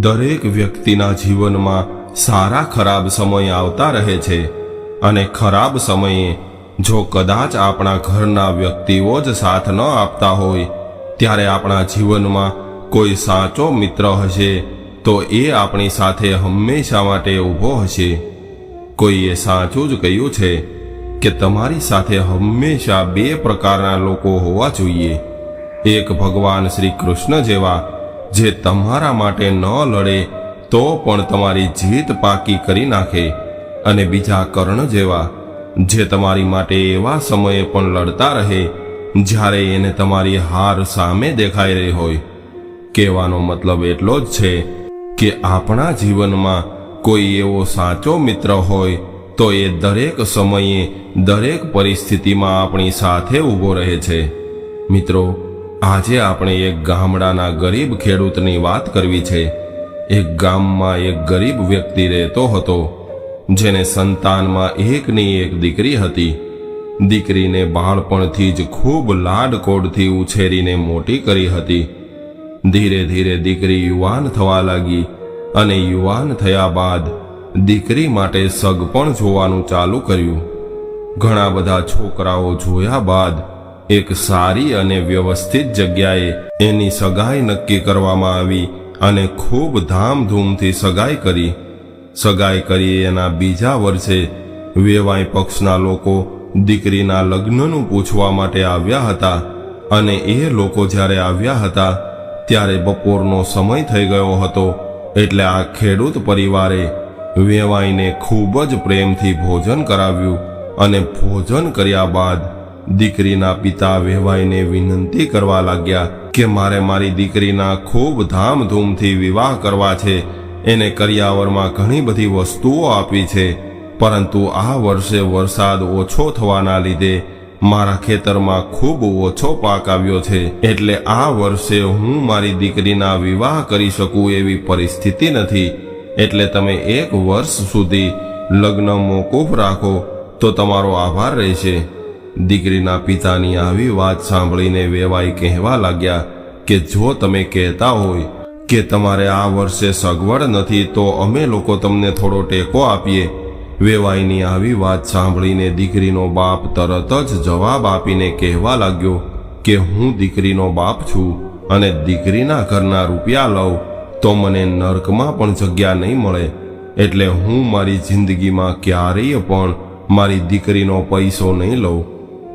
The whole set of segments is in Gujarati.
દરેક વ્યક્તિના જીવનમાં સારા ખરાબ સમય આવતા રહે છે અને ખરાબ સમયે જો કદાચ આપણા ઘરના વ્યક્તિઓ જ સાથ ન આપતા હોય, ત્યારે આપણા જીવનમાં કોઈ સાચો મિત્ર હશે તો એ આપણી સાથે હંમેશા માટે ઊભો હશે. કોઈએ સાચું જ કહ્યું છે કે તમારી સાથે હંમેશા બે પ્રકારના લોકો હોવા જોઈએ. એક ભગવાન શ્રી કૃષ્ણ જેવા જે તમારા માટે ન લડે, તો પણ તમારી જીત પાકી કરી નાખે અને બીજા કર્ણ જેવા, જે તમારી માટે એવા સમયે પણ લડતા રહે, જ્યારે એને તમારી હાર સામે દેખાઈ રહી હોય. કહેવાનો મતલબ એટલો જ છે કે આપણા જીવનમાં કોઈ એવો સાચો મિત્ર હોય, તો એ દરેક સમયે દરેક પરિસ્થિતિમાં આપણી સાથે ઊભો રહે છે. મિત્રો આજે આપણે એક ગામડાના ગરીબ ખેડૂતની વાત કરવી છે. એક ગામમાં એક ગરીબ વ્યક્તિ રહેતો હતો, જેને સંતાનમાં એકની એક દીકરી હતી. દીકરીને બાળપણથી જ ખૂબ લાડકોડથી ઉછેરીને મોટી કરી હતી. ધીરે ધીરે દીકરી યુવાન થવા લાગી અને યુવાન થયા બાદ દીકરી માટે સગપણ જોવાનું ચાલુ કર્યું. ઘણા બધા છોકરાઓ જોયા બાદ એક સારી અને વ્યવસ્થિત જગ્યાએ એની સગાઈ નક્કી કરવામાં આવી અને ખૂબ ધામધૂમથી સગાઈ કરી. સગાઈ કરી એના બીજા વર્ષે વેવાઈ પક્ષના લોકો દીકરીના લગ્નનું પૂછવા માટે આવ્યા હતા અને એ લોકો જ્યારે આવ્યા હતા ત્યારે બપોરનો સમય થઈ ગયો હતો એટલે આ ખેડૂત પરિવારે વેવાઈને ખૂબ જ પ્રેમથી ભોજન કરાવ્યું અને ભોજન કર્યા બાદ દીકરીના પિતા વેવાઈને વિનંતી કરવા લાગ્યા કે મારે મારી દીકરીના ખૂબ ધામધૂમથી વિવાહ કરવા છે. એને કરિયાવરમાં ઘણી બધી વસ્તુઓ આપી છે. પરંતુ આ વર્ષે વરસાદ ઓછો થવાના લીધે મારા ખેતરમાં ખૂબ ઓછો પાક આવ્યો છે. એટલે આ વર્ષે હું મારી દીકરીના વિવાહ કરી શકું એવી પરિસ્થિતિ નથી. એટલે તમે એક વર્ષ સુધી લગ્ન મોકૂફ રાખો, તો તમારો આભાર રહેશે. દીકરીના પિતાની આવી વાત સાંભળીને વેવાઈ કહેવા લાગ્યા કે જો તમે કહેતા હોય કે તમારે આ વર્ષે સગવડ નથી, તો અમે લોકો તમને થોડો ટેકો આપીએ. વેવાઈની આવી વાત સાંભળીને દીકરીનો બાપ તરત જ જવાબ આપીને કહેવા લાગ્યો કે હું દીકરીનો બાપ છું અને દીકરીના ઘરના રૂપિયા લઉં, તો મને નર્કમાં પણ જગ્યા નહીં મળે. એટલે હું મારી જિંદગીમાં ક્યારેય પણ મારી દીકરીનો પૈસો નહીં લઉં.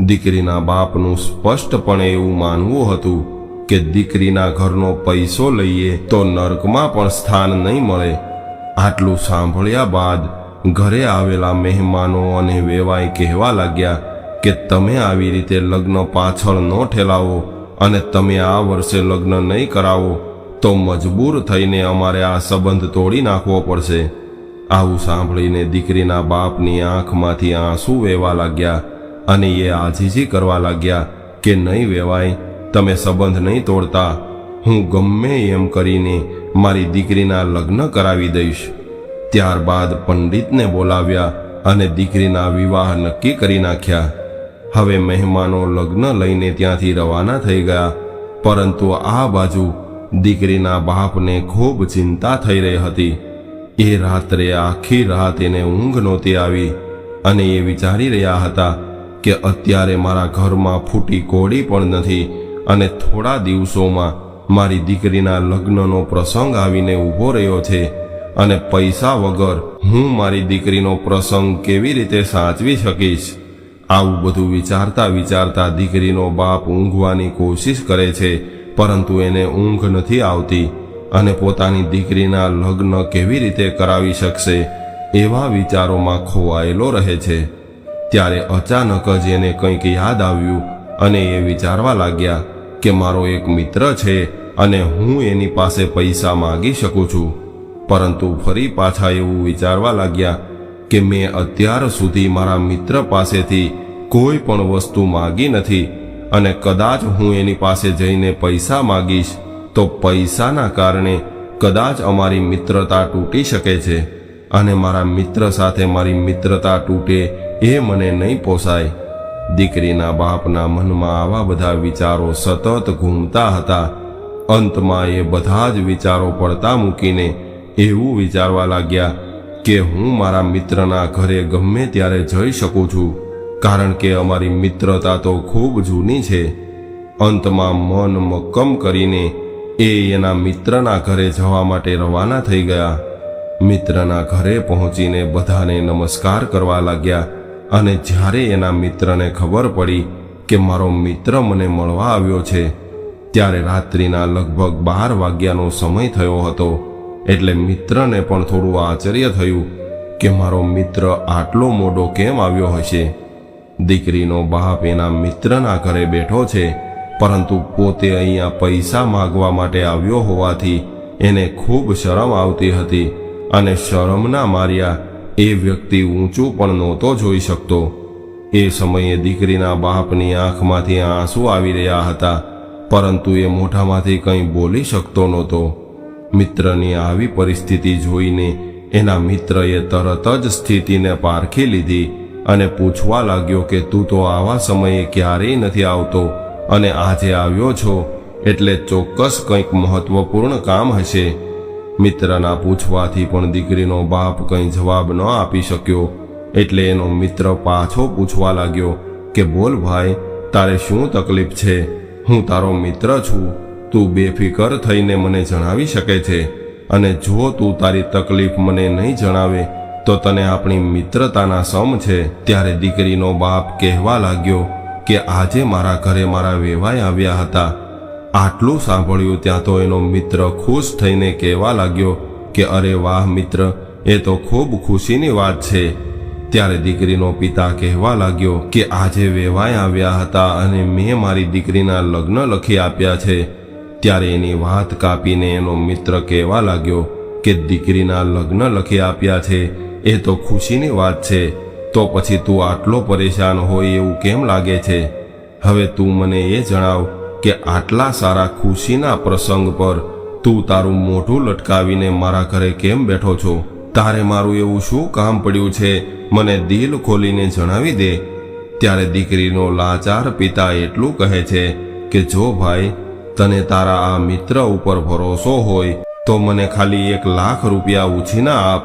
દીકરીના બાપનું સ્પષ્ટપણે એવું માનવું હતું કે દીકરીના ઘરનો પૈસો લઈએ તો નર્કમાં પણ સ્થાન નહીં મળે. આટલું સાંભળ્યા બાદ ઘરે આવેલા મહેમાનો અને વેવાઈ કહેવા લાગ્યા કે તમે આવી રીતે લગ્ન પાછળ ન ઠેલાવો અને તમે આ વર્ષે લગ્ન નહીં કરાવો તો મજબૂર થઈને અમારે આ સંબંધ તોડી નાખવો પડશે. આવું સાંભળીને દીકરીના બાપની આંખમાંથી આંસુ વહેવા લાગ્યા અને એ આજીજી કરવા લાગ્યા કે નહીં વેવાય, તમે સંબંધ નહીં તોડતા, હું ગમે એમ કરીને મારી દીકરીના લગ્ન કરાવી દઈશ. ત્યારબાદ પંડિતને બોલાવ્યા અને દીકરીના વિવાહ નક્કી કરી નાખ્યા. હવે મહેમાનો લગ્ન લઈને ત્યાંથી રવાના થઈ ગયા, પરંતુ આ બાજુ દીકરીના બાપને ખૂબ ચિંતા થઈ રહી હતી. એ રાત્રે આખી રાત એને ઊંઘ નહોતી આવી અને એ વિચારી રહ્યા હતા કે અત્યારે મારા ઘરમાં ફૂટી કોડી પણ નથી અને થોડા દિવસોમાં મારી દીકરીના લગ્નનો પ્રસંગ આવીને ઊભો રહ્યો છે અને પૈસા વગર હું મારી દીકરીનો પ્રસંગ કેવી રીતે સાચવી શકીશ? આવું બધું વિચારતા વિચારતા દીકરીનો બાપ ઊંઘવાની કોશિશ કરે છે, પરંતુ એને ઊંઘ નથી આવતી અને પોતાની દીકરીના લગ્ન કેવી રીતે કરાવી શકશે એવા વિચારોમાં ખોવાયેલો રહે છે. ત્યારે અચાનક જ એને કંઈક યાદ આવ્યું અને એ વિચારવા લાગ્યા કે મારો એક મિત્ર છે અને હું એની પાસે પૈસા માગી શકું છું. પરંતુ ફરી પાછા એવું વિચારવા લાગ્યા કે મેં અત્યાર સુધી મારા મિત્ર પાસેથી કોઈ પણ વસ્તુ માગી નથી અને કદાચ હું એની પાસે જઈને પૈસા માગીશ તો પૈસાના કારણે કદાચ અમારી મિત્રતા તૂટી શકે છે અને મારા મિત્ર સાથે મારી મિત્રતા તૂટે એ મને નહીં પોસાય. દીકરીના બાપના મનમાં આવા બધા વિચારો સતત ઘૂમતા હતા. અંતમાં એ બધા જ વિચારો પડતા મૂકીને એવું વિચારવા લાગ્યા કે હું મારા મિત્રના ઘરે ગમે ત્યારે જઈ શકું છું, કારણ કે અમારી મિત્રતા તો ખૂબ જૂની છે. અંતમાં મન મક્કમ કરીને એ એના મિત્રના ઘરે જવા માટે રવાના થઈ ગયા. મિત્રના ઘરે પહોંચીને બધાને નમસ્કાર કરવા લાગ્યા. અને જ્યારે એના મિત્રને ખબર પડી કે મારો મિત્ર મને મળવા આવ્યો છે, ત્યારે રાત્રિના લગભગ બાર વાગ્યાનો સમય થયો હતો. એટલે મિત્રને પણ થોડું આશ્ચર્ય થયું કે મારો મિત્ર આટલો મોડો કેમ આવ્યો હશે? દીકરીનો બાપ એના મિત્રના ઘરે બેઠો છે, પરંતુ પોતે અહીંયા પૈસા માગવા માટે આવ્યો હોવાથી એને ખૂબ શરમ આવતી હતી અને શરમના માર્યા એ વ્યક્તિ ઊંચું પણ નહોતો જોઈ શકતો. એ સમયે દીકરીના બાપની આંખમાંથી આંસુ આવી રહ્યા હતા, પરંતુ એ મોઢામાંથી કંઈ બોલી શકતો નહોતો. મિત્રની આવી પરિસ્થિતિ જોઈને એના મિત્રએ તરત જ સ્થિતિને પારખી લીધી અને પૂછવા લાગ્યો કે, તું તો આવા સમયે ક્યારેય નથી આવતો અને આજે આવ્યો છો, એટલે ચોક્કસ કંઈક મહત્વપૂર્ણ કામ હશે. મિત્રના પૂછવાથી પણ દીકરીનો બાપ કંઈ જવાબ ન આપી શક્યો. એટલે એનો મિત્ર પાછો પૂછવા લાગ્યો કે, બોલ ભાઈ, તારે શું તકલીફ છે? હું તારો મિત્ર છું. તું બેફિકર થઈને મને જણાવી શકે છે. અને જો તું તારી તકલીફ મને નહીં જણાવે, તો તને આપણી મિત્રતાના સમ છે. ત્યારે દીકરીનો બાપ કહેવા લાગ્યો કે, આજે મારા ઘરે મારા વેવાય આવ્યા હતા. આટલું સાંભળ્યું ત્યાં તો એનો મિત્ર ખુશ થઈને કહેવા લાગ્યો કે, અરે વાહ મિત્ર, એ તો ખૂબ ખુશીની વાત છે. ત્યારે દીકરીનો પિતા કહેવા લાગ્યો કે, આજે વેવાય આવ્યા હતા અને મેં મારી દીકરીના લગ્ન લખી આપ્યા છે. ત્યારે એની વાત કાપીને એનો મિત્ર કહેવા લાગ્યો કે, દીકરીના લગ્ન લખી આપ્યા છે, એ તો ખુશીની વાત છે. તો પછી તું આટલો પરેશાન હોય એવું કેમ લાગે છે? હવે તું મને એ જણાવ કે આટલા સારા ખુશીના પ્રસંગ પર તું તારું મોઢું લટકાવીને મારા ઘરે કેમ બેઠો છો? તારે મારું એવું શું કામ પડ્યું છે? મને દિલ ખોલીને જણાવી દે. ત્યારે દીકરીનો લાચાર પિતા એટલું કહે છે કે, જો ભાઈ, તને તારા આ મિત્ર ઉપર ભરોસો હોય, તો મને ખાલી એક લાખ રૂપિયા ઉછીના આપ.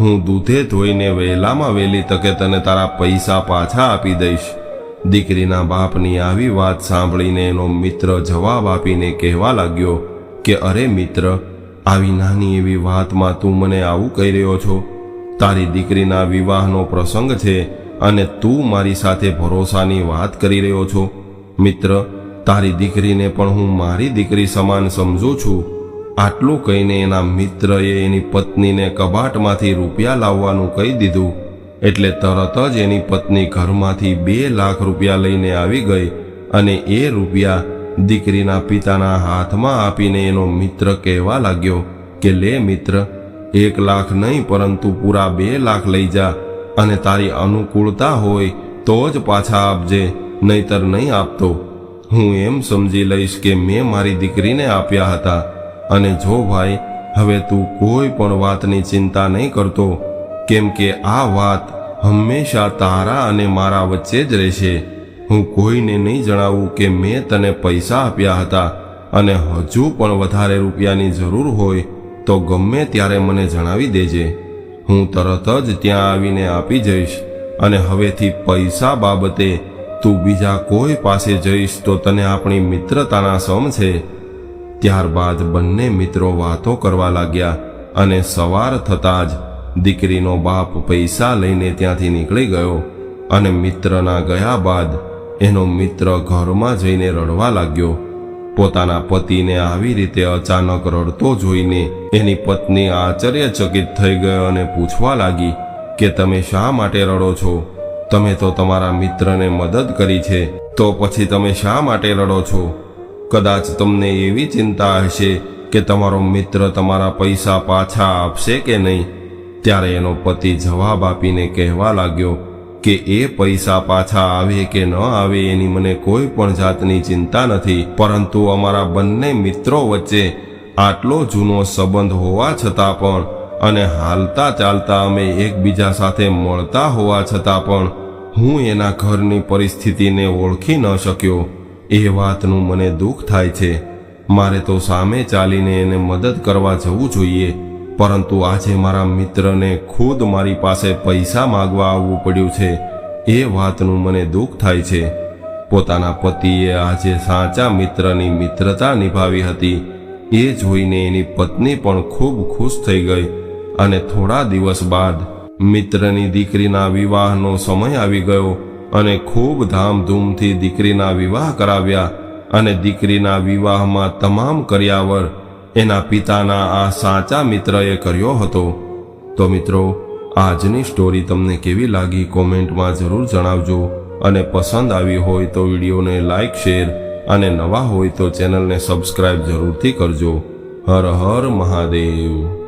હું દૂધે ધોઈને વહેલામાં વહેલી તકે તને તારા પૈસા પાછા આપી દઈશ. દીકરીના બાપની આવી વાત સાંભળીને એનો મિત્ર જવાબ આપીને કહેવા લાગ્યો કે, અરે મિત્ર, આવી નાની એવી વાતમાં તું મને આવું કહી રહ્યો છો? તારી દીકરીના વિવાહનો પ્રસંગ છે અને તું મારી સાથે ભરોસાની વાત કરી રહ્યો છો. મિત્ર, તારી દીકરીને પણ હું મારી દીકરી સમાન સમજું છું. આટલું કહીને એના મિત્રએ એની પત્નીને કબાટમાંથી રૂપિયા લાવવાનું કહી દીધું. એટલે તરત જ એની પત્ની ઘરમાંથી બે લાખ રૂપિયા લઈને આવી ગઈ અને એ રૂપિયા દીકરીના પિતાના હાથમાં આપીને એનો મિત્ર કહેવા લાગ્યો કે, લે મિત્ર, એક લાખ નહીં, પરંતુ પૂરા બે લાખ લઈ જા અને તારી અનુકૂળતા હોય તો જ પાછા આપજે, નહીતર નહીં આપતો. હું એમ સમજી લઈશ કે મેં મારી દીકરીને આપ્યા હતા અને જો ભાઈ, હવે તું કોઈ પણ વાતની ચિંતા નહીં કરતો કેમ કે આ વાત હંમેશા તારા અને મારા વચ્ચે જ રહેશે. હું કોઈને નહીં જણાવું કે મેં તને પૈસા આપ્યા હતા અને હજુ પણ વધારે રૂપિયાની જરૂર હોય તો ગમે ત્યારે મને જણાવી દેજે. હું તરત જ ત્યાં આવીને આપી જઈશ અને હવેથી પૈસા બાબતે તું બીજા કોઈ પાસે જઈશ તો તને આપણી મિત્રતાના સમ છે. ત્યારબાદ બંને મિત્રો વાતો કરવા લાગ્યા અને સવાર થતાં જ દીકરીનો બાપ પૈસા લઈને ત્યાંથી નીકળી ગયો અને મિત્રના ગયા બાદ એનો મિત્ર ઘરમાં જઈને રડવા લાગ્યો. પોતાના પતિને આવી રીતે અચાનક રડતો જોઈને એની પત્ની આશ્ચર્યચકિત થઈ ગયો અને પૂછવા લાગી કે તમે શા માટે રડો છો? તમે તો તમારા મિત્રને મદદ કરી છે, તો પછી તમે શા માટે રડો છો? કદાચ તમને એવી ચિંતા હશે કે તમારો મિત્ર તમારા પૈસા પાછા આપશે કે નહીં? ત્યારે એનો પતિ જવાબ આપીને કહેવા લાગ્યો કે એ પૈસા પાછા આવે કે ન આવે એની મને કોઈ પણ જાતની ચિંતા નથી. પરંતુ અમારા બંને મિત્રો વચ્ચે આટલો જૂનો સંબંધ હોવા છતાં પણ અને હાલતા ચાલતા અમે એકબીજા સાથે મળતા હોવા છતાં પણ હું એના ઘરની પરિસ્થિતિને ઓળખી ન શક્યો. એ વાતનું મને દુઃખ થાય છે. મારે તો સામે ચાલીને એને મદદ કરવા જવું જોઈએ. પરંતુ આજે મારા મિત્રને ખુદ મારી પાસે પૈસા માગવા આવવું પડ્યું છે. એ વાતનું મને દુઃખ થાય છે. પોતાના પતિએ આજે સાચા મિત્રની મિત્રતા નિભાવી હતી. એ જોઈને એની પત્ની પણ ખૂબ ખુશ થઈ ગઈ અને થોડા દિવસ બાદ મિત્રની દીકરીના વિવાહનો સમય આવી ગયો અને ખૂબ ધામધૂમથી દીકરીના વિવાહ કરાવ્યા અને દીકરીના વિવાહમાં તમામ કર્યાવર એના પિતાના આ સાચા મિત્રએ કર્યો હતો. તો મિત્રો, આજની સ્ટોરી તમને કેવી લાગી કોમેન્ટમાં જરૂર જણાવજો અને પસંદ આવી હોય તો વિડીયોને લાઇક શેર અને નવા હોય તો ચેનલને સબસ્ક્રાઇબ જરૂરથી કરજો. હર હર મહાદેવ.